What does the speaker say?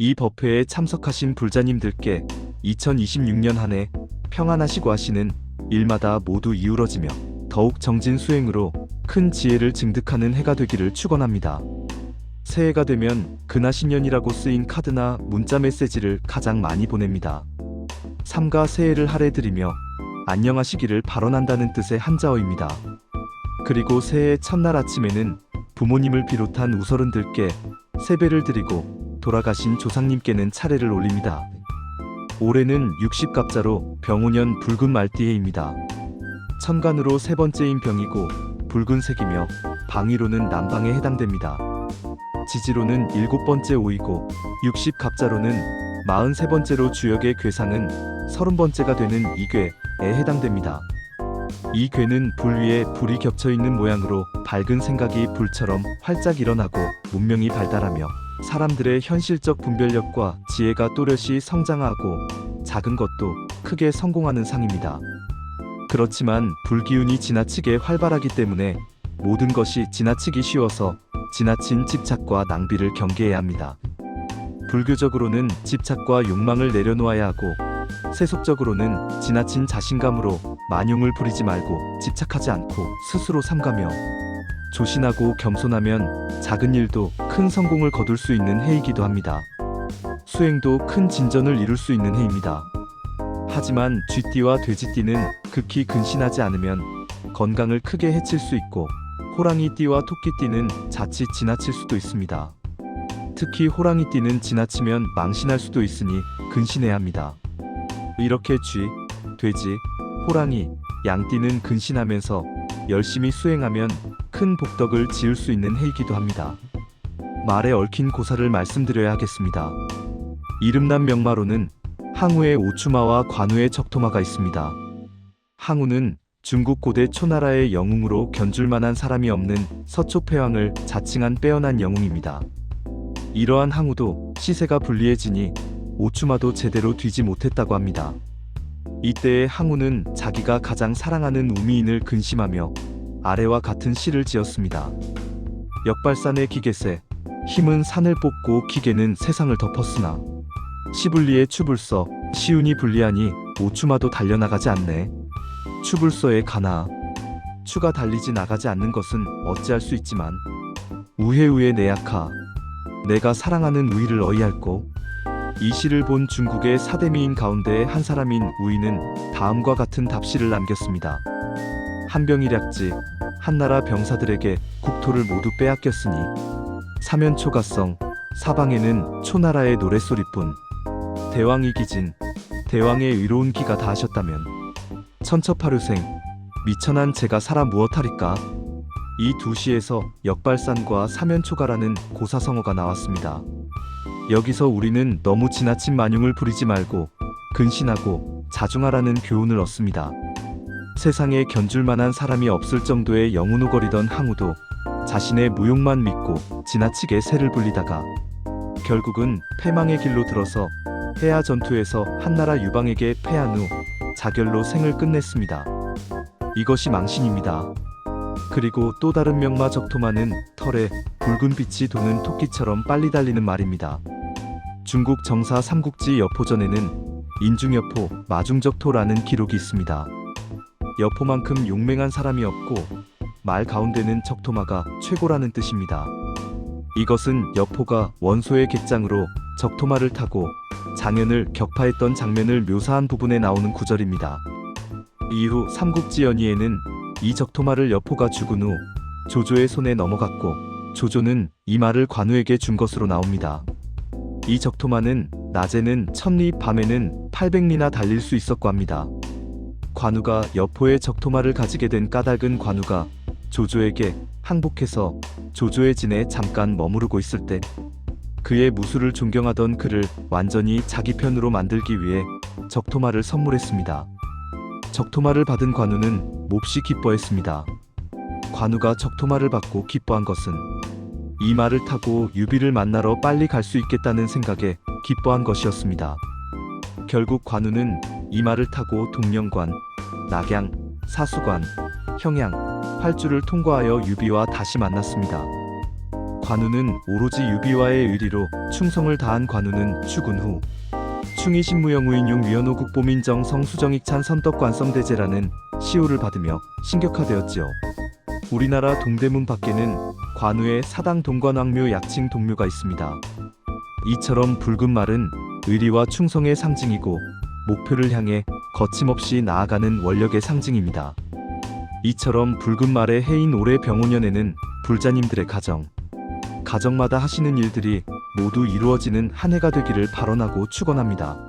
이 법회에 참석하신 불자님들께 2026년 한 해 평안하시고 하시는 일마다 모두 이루어지며 더욱 정진 수행으로 큰 지혜를 증득하는 해가 되기를 축원합니다. 새해가 되면 근하신년이라고 쓰인 카드나 문자 메시지를 가장 많이 보냅니다. 삼가 새해를 할애드리며 안녕하시기를 발언한다는 뜻의 한자어입니다. 그리고 새해 첫날 아침에는 부모님을 비롯한 우서른들께 세배를 드리고 돌아가신 조상님께는 차례를 올립니다. 올해는 60갑자로 병오년 붉은 말띠해입니다. 천간으로 세 번째인 병이고 붉은색이며 방위로는 남방에 해당됩니다. 지지로는 일곱 번째 오이고 60갑자로는 43번째로 주역의 괴상은 30번째가 되는 이괴에 해당됩니다. 이 괴는 불 위에 불이 겹쳐 있는 모양으로 밝은 생각이 불처럼 활짝 일어나고 문명이 발달하며 사람들의 현실적 분별력과 지혜가 또렷이 성장하고 작은 것도 크게 성공하는 상입니다. 그렇지만 불기운이 지나치게 활발하기 때문에 모든 것이 지나치기 쉬워서 지나친 집착과 낭비를 경계해야 합니다. 불교적으로는 집착과 욕망을 내려놓아야 하고 세속적으로는 지나친 자신감으로 만용을 부리지 말고 집착하지 않고 스스로 삼가며 조신하고 겸손하면 작은 일도 큰 성공을 거둘 수 있는 해이기도 합니다. 수행도 큰 진전을 이룰 수 있는 해입니다. 하지만 쥐띠와 돼지띠는 극히 근신하지 않으면 건강을 크게 해칠 수 있고 호랑이띠와 토끼띠는 자칫 지나칠 수도 있습니다. 특히 호랑이띠는 지나치면 망신할 수도 있으니 근신해야 합니다. 이렇게 쥐, 돼지, 호랑이, 양띠는 근신하면서 열심히 수행하면 큰 복덕을 지을 수 있는 해이기도 합니다. 말에 얽힌 고사를 말씀드려야 하겠습니다. 이름난 명마로는 항우의 오추마와 관우의 적토마가 있습니다. 항우는 중국 고대 초나라의 영웅으로 견줄 만한 사람이 없는 서초패왕을 자칭한 빼어난 영웅입니다. 이러한 항우도 시세가 불리해지니 오추마도 제대로 뒤지 못했다고 합니다. 이때의 항우는 자기가 가장 사랑하는 우미인을 근심하며 아래와 같은 시를 지었습니다. 역발산의 기계세 힘은 산을 뽑고 기계는 세상을 덮었으나 시불리의 추불서 시운이 불리하니 오추마도 달려나가지 않네. 추불서에 가나 추가 달리지 나가지 않는 것은 어찌할 수 있지만 우회우의 내약하 내가 사랑하는 우이를 어이할꼬 이 시를 본 중국의 사대미인 가운데 한 사람인 우이는 다음과 같은 답시를 남겼습니다. 한병일약지 한나라 병사들에게 국토를 모두 빼앗겼으니 사면초가성 사방에는 초나라의 노랫소리뿐 대왕이 기진 대왕의 의로운 기가 다하셨다면 천처파류생 미천한 제가 살아 무엇하리까 이 두 시에서 역발산과 사면초가라는 고사성어가 나왔습니다. 여기서 우리는 너무 지나친 만용을 부리지 말고 근신하고 자중하라는 교훈을 얻습니다. 세상에 견줄 만한 사람이 없을 정도의 영우노거리던 항우도 자신의 무용만 믿고 지나치게 새를 불리다가 결국은 패망의 길로 들어서 해야 전투에서 한나라 유방에게 패한 후 자결로 생을 끝냈습니다. 이것이 망신입니다. 그리고 또 다른 명마 적토마는 털에 붉은 빛이 도는 토끼처럼 빨리 달리는 말입니다. 중국 정사 삼국지 여포전에는 인중여포, 마중적토라는 기록이 있습니다. 여포만큼 용맹한 사람이 없고 말 가운데는 적토마가 최고라는 뜻입니다. 이것은 여포가 원소의 객장으로 적토마를 타고 장현을 격파했던 장면을 묘사한 부분에 나오는 구절입니다. 이후 삼국지 연의에는 이 적토마를 여포가 죽은 후 조조의 손에 넘어갔고 조조는 이 말을 관우에게 준 것으로 나옵니다. 이 적토마는 낮에는 천리 밤에는 800리나 달릴 수 있었고 합니다. 관우가 여포의 적토마를 가지게 된 까닭은 관우가 조조에게 항복해서 조조의 진에 잠깐 머무르고 있을 때 그의 무술을 존경하던 그를 완전히 자기 편으로 만들기 위해 적토마를 선물했습니다. 적토마를 받은 관우는 몹시 기뻐했습니다. 관우가 적토마를 받고 기뻐한 것은 이 말을 타고 유비를 만나러 빨리 갈 수 있겠다는 생각에 기뻐한 것이었습니다. 결국 관우는 이 말을 타고 동령관, 낙양, 사수관, 형양, 활주를 통과하여 유비와 다시 만났습니다. 관우는 오로지 유비와의 의리로 충성을 다한 관우는 추군 후 충이 신무영우인 용 위원호 국보민정 성수정익찬 선덕관성대제라는 시호를 받으며 신격화되었지요. 우리나라 동대문 밖에는 관우의 사당 동관왕묘 약칭 동묘가 있습니다. 이처럼 붉은 말은 의리와 충성의 상징이고 목표를 향해 거침없이 나아가는 원력의 상징입니다. 이처럼 붉은 말의 해인 올해 병오년에는 불자님들의 가정, 가정마다 하시는 일들이 모두 이루어지는 한 해가 되기를 발언하고 축원합니다.